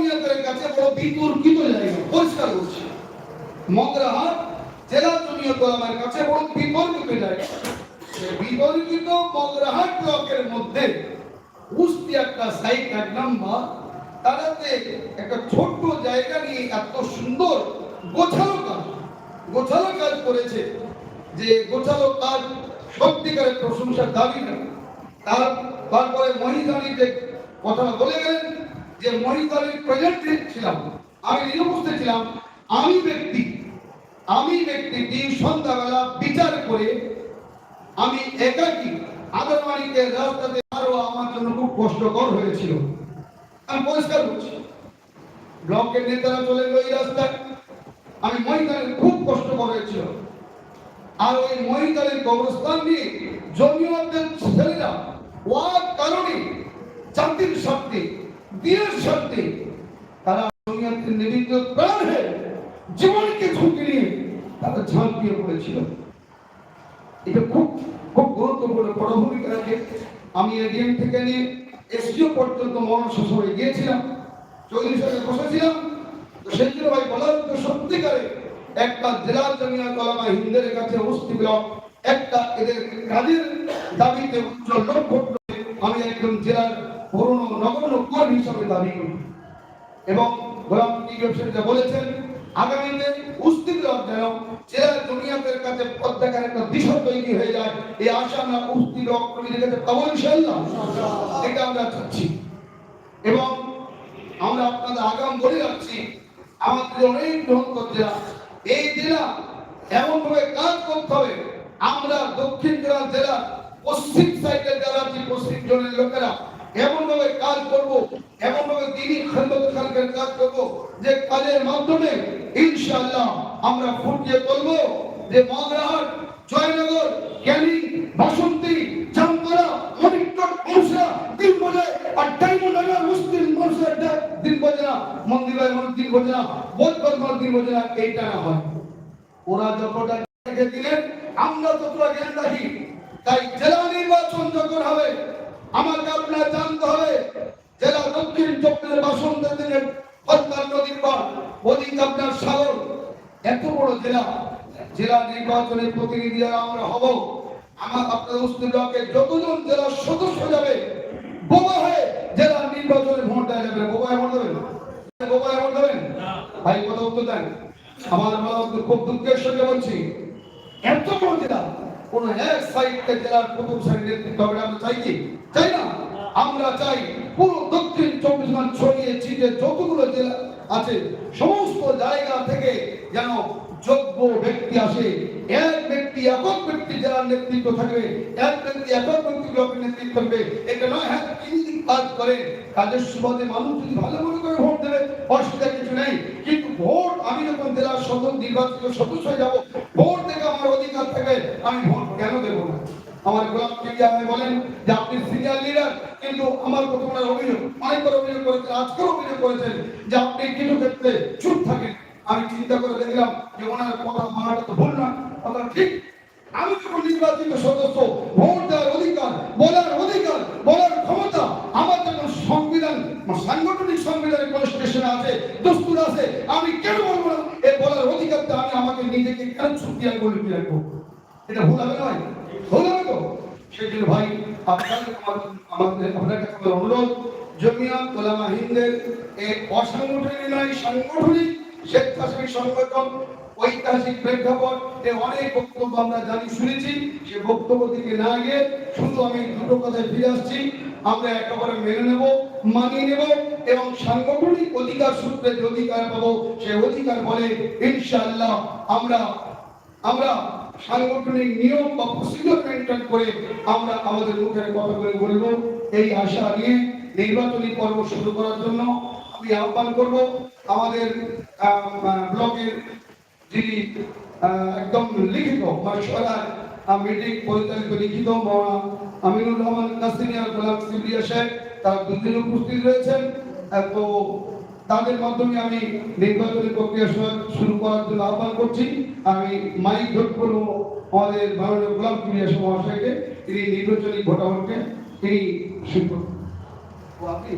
জমিয়তের কাছে বড় বিতর্কিত জায়গা পরিষ্কার করছি। মগরাহাট জেলা জমিয়ত আমার কাছে বড় বিতর্কিত জায়গা বিতর্কিত মগরাহাট ব্লকের মধ্যে উস্তি একটা সাইট এক নাম্বার, তারাতে একটা ছোট্ট জায়গা নিয়ে এত সুন্দর গোছালো কাজ গোছালো কাজ করেছে যে গোছালো কাজ সত্যিকারের প্রশংসার দাবি না। তার তারপরে মহিদানিতে কথা বলে গেলেন যে মহিদানির প্রেজেন্টেড ছিলাম, আমি নিজে উপস্থিত ছিলাম, আমি ব্যক্তি, আমি ব্যক্তিটি সন্ধ্যাবেলা বিচার করে আমি একাকি আদরবাড়িতে রাস্তাতে আরও আমার জন্য খুব কষ্টকর হয়েছিল। আমি পরিষ্কার করছি ব্লকের নেতারা চলে গেল এই রাস্তায়। আমি মহিদানের খুব কষ্টকর হয়েছিল। আর ওই মহিদানের কবরস্থান নিয়ে জমিয়তের ছেলেরা ওয়ার কারণে জাতির স্বার্থে দিনের স্বার্থে তারা জমিয়তের নিবিদ্ধ প্রাণ হয়ে জীবনকে ঝুঁকি নিয়ে তারা ঝাঁপিয়ে পড়েছিল। এটা খুব খুব গুরুত্বপূর্ণ বড় ভূমিকা রাখে। আমি এডিএম থেকে নিয়ে এসডিও পর্যন্ত মনসরে গিয়েছিলাম, চৌধুরী সাহেব বসেছিলাম। তো সেই জন্য ভাই বলার তো সত্যিকারে একটা জেলা জমিয়া কলামা হিন্দের কাছে উপস্থিত ব্লক একটা এদের কাজের দাবিতে উচ্চ লক্ষ্য আমি একজন জেলার পুরনো নগণ্য কর্মী হিসাবে দাবি করি। এবং গোলাম বলেছেন, আগামীতে দুনিয়াদের কাছে একটা তৈরি হয়ে যায়। এই আশা আমরা উস্তি ব্লক কর্মীদের কাছে ইনশাল্লাহ এটা আমরা চাচ্ছি। এবং আমরা আপনাদের আগাম বলে রাখছি, আমাদের অনেক বৃহত্তর জেলা এই জেলা এমন ভাবে কাজ করতে হবে। আমরা দক্ষিণ জেলা জেলা পশ্চিম সাইডের যারা আছে পশ্চিম জনের লোকেরা এমন ভাবে কাজ করব এমন ভাবে দিনই খন্দক খালকের কাজ করব যে কাজের মাধ্যমে ইনশাআল্লাহ আমরা ফুটিয়ে তুলবো যে মগরাহাট জয়নগর, ক্যানিং, বাসন্তী জামতলা মনিকটক মনসা দিন বজে আর ডায়মন্ড হারবার মুসলিম মনসা দিন বজে না মন্দিরের মনে দিন বজে না বোধবার মনে দিন বজে না, এইটা না হয়। ওরা যতটা দিলেন, আমরা ততটা জ্ঞান রাখি তাই জেলা নির্বাচন যখন হবে আমাকে আপনার জানতে হবে, জেলা দক্ষিণ চব্বিশ বাসন্ত দিনের হত্যার নদীর পার। ওদিক আপনার সাগর, এত বড় জেলা। জেলা নির্বাচনের প্রতিনিধি আমরা হব। আমার আপনাদের উস্তি ব্লকে যতজন জেলার সদস্য যাবে বোবা হয়ে জেলা নির্বাচনে ভোট যাবে। বোবায় ভোট দেবেন বোবায় ভোট দেবেন ভাই, কথা উত্তর দেন। আমার খুব দুঃখের সঙ্গে বলছি। এত বড় জেলা। কোন এক সাইডকে জেলার প্রথম সাইড নেতৃত্ব হবে আমরা চাই কি? চাই না? আমরা চাই পুরো দক্ষিণ চব্বিশ ঘণ্টা ছড়িয়ে ছিটে যতগুলো জেলা আছে, সমস্ত জায়গা থেকে যেন যোগ্য ব্যক্তি আসে। এক ব্যক্তি, একক ব্যক্তি জেলার নেতৃত্ব থাকবে, এক ব্যক্তি, একক ব্যক্তি ব্লকের নেতৃত্ব থাকবে। এটা নয় হ্যাঁ তিনি কাজ করেন কাজের সুবাদে মানুষ যদি ভালো মনে করে ভোট দেবে, অসুবিধা কিছু নেই। কিন্তু ভোট আমি যখন জেলার সদস্য নির্বাচিত সদস্য হয়ে যাব ভোট থেকে আমার অধিকার থাকে আমি ভোট কেন দেবো না আমার টিভি আমি বলেন যে আপনি সিনিয়র লিডার কিন্তু আমার প্রথমে অভিযোগ, অনেকবার অভিযোগ করেছেন, আজকেও অভিযোগ করেছেন যে আপনি কিছু ক্ষেত্রে চুপ থাকেন। আমি চিন্তা করে দেখলাম যে ওনার কথা মানাটা তো ভুল না, কথা ঠিক। আমি যখন নির্বাচিত সদস্য, ভোট দেওয়ার অধিকার, বলার অধিকার, বলার ক্ষমতা, আমার যখন সংবিধান সাংগঠনিক সংবিধানের কোন স্টেশনে আছে, দস্তুর আছে, আমি কেন বলব না? এই বলার অধিকারটা আমি আমাকে নিজেকে কেন ছুটি আর বলে রাখব এটা ভুল হবে নয় ভুল হবে তো? জন্য ভাই, আপনাদের আমাদের অনুরোধ জমিয়াত ওলামা হিন্দের এই অসাংগঠনিক নয় সাংগঠনিক স্বেচ্ছাসেবী সংগঠন, ঐতিহাসিক প্রেক্ষাপট, এ অনেক বক্তব্য আমরা জানি, শুনেছি, সে বক্তব্য দিকে না গিয়ে শুধু আমি দুটো কথায় ফিরে আসছি, আমরা একেবারে মেনে নেব, মানিয়ে নেব, এবং সাংগঠনিক অধিকার সূত্রে যে অধিকার পাবো, সে অধিকার বলে, ইনশাআল্লাহ, আমরা আমরা সাংগঠনিক নিয়ম বা করে আমরা আমাদের মুখের কথাগুলো বলব, এই আশা নিয়ে নির্বাচনী পর্ব শুরু করার জন্য আমি আহ্বান করব। আমাদের ব্লকের যিনি একদম লিখিত মাসওয়ালার মিটিং পরিচালিত লিখিত মৌলানা আমিনুর রহমান কাসিমি গোলাম কিবরিয়া সাহেব, তারা দুদিন উপস্থিত রয়েছেন। তো তাদের মাধ্যমে আমি নির্বাচনী প্রক্রিয়া শুরু করার জন্য আহ্বান করছি। আমি মাইক ধরে করব আমাদের মাননীয় গোলাম কুমিয়া মহাশয়কে, তিনি নির্বাচনী ভোটাভোটকে তিনি শুরু আপনি?